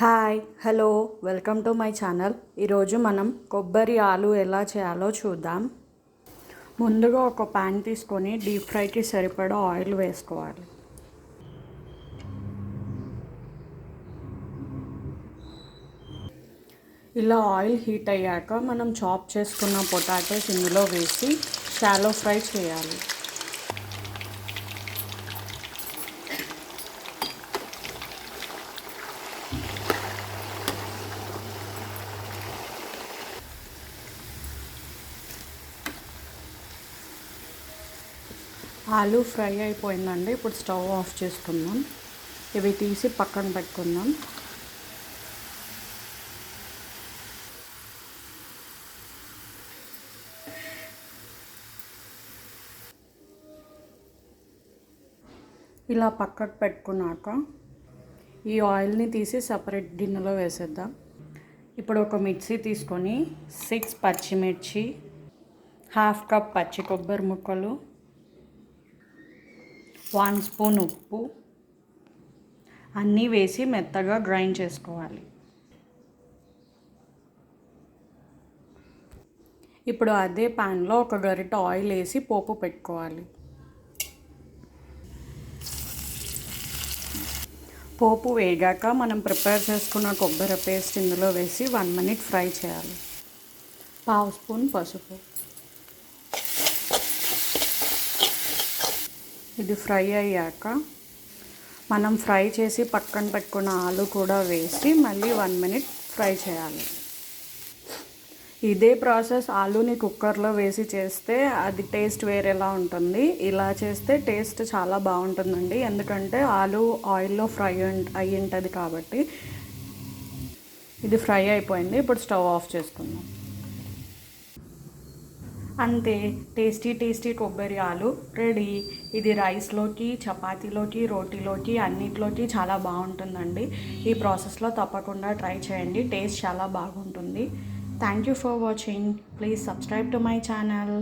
Hi hello welcome to my channel. ఈరోజు మనం కొబ్బరి ఆలు ఎలా చేయాలో చూద్దాం. ముందుగా ఒక ప్యాన్ తీసుకొని డీప్ ఫ్రైకి సరిపడా ఆయిల్ వేసుకోవాలి. ఇలా ఆయిల్ హీట్ అయ్యాక మనం చాప్ చేసుకున్న పొటాటోస్ ఇందులో వేసి షాలో ఫ్రై చేయాలి. ఆలు ఫ్రై అయిపోయిందండి. ఇప్పుడు స్టవ్ ఆఫ్ చేసుకుందాం. ఇవి తీసి పక్కన పెట్టుకుందాం. ఇలా పక్కన పెట్టుకున్నాక ఈ ఆయిల్ని తీసి సపరేట్ గిన్నెలో వేసేద్దాం. ఇప్పుడు ఒక మిక్సీ తీసుకొని సిక్స్ పచ్చిమిర్చి హాఫ్ కప్ పచ్చి కొబ్బరి ముక్కలు వన్ స్పూన్ ఉప్పు అన్నీ వేసి మెత్తగా గ్రైండ్ చేసుకోవాలి. ఇప్పుడు అదే ప్యాన్లో ఒక గరిట ఆయిల్ వేసి పోపు పెట్టుకోవాలి. పోపు వేగాక మనం ప్రిపేర్ చేసుకున్న కొబ్బరి పేస్ట్ ఇందులో వేసి వన్ మినిట్ ఫ్రై చేయాలి. పావు స్పూన్ పసుపు. ఇది ఫ్రై అయ్యాక మనం ఫ్రై చేసి పక్కన పెట్టుకున్న ఆలు కూడా వేసి మళ్ళీ వన్ మినిట్ ఫ్రై చేయాలి. ఇదే ప్రాసెస్ ఆలూని కుక్కర్లో వేసి చేస్తే అది టేస్ట్ వేరేలా ఉంటుంది. ఇలా చేస్తే టేస్ట్ చాలా బాగుంటుందండి. ఎందుకంటే ఆలు ఆయిల్లో ఫ్రై అయి ఉంటుంది కాబట్టి. ఇది ఫ్రై అయిపోయింది. ఇప్పుడు స్టవ్ ఆఫ్ చేసుకుందాం. అంతే. టేస్టీ టేస్టీ కొబ్బరి ఆలు రెడీ. ఇది రైస్లోకి చపాతీలోకి రోటీలోకి అన్నిటిలోకి చాలా బాగుంటుందండి. ఈ ప్రాసెస్లో తప్పకుండా ట్రై చేయండి. టేస్ట్ చాలా బాగుంటుంది. Thank you for watching. Please subscribe to my channel.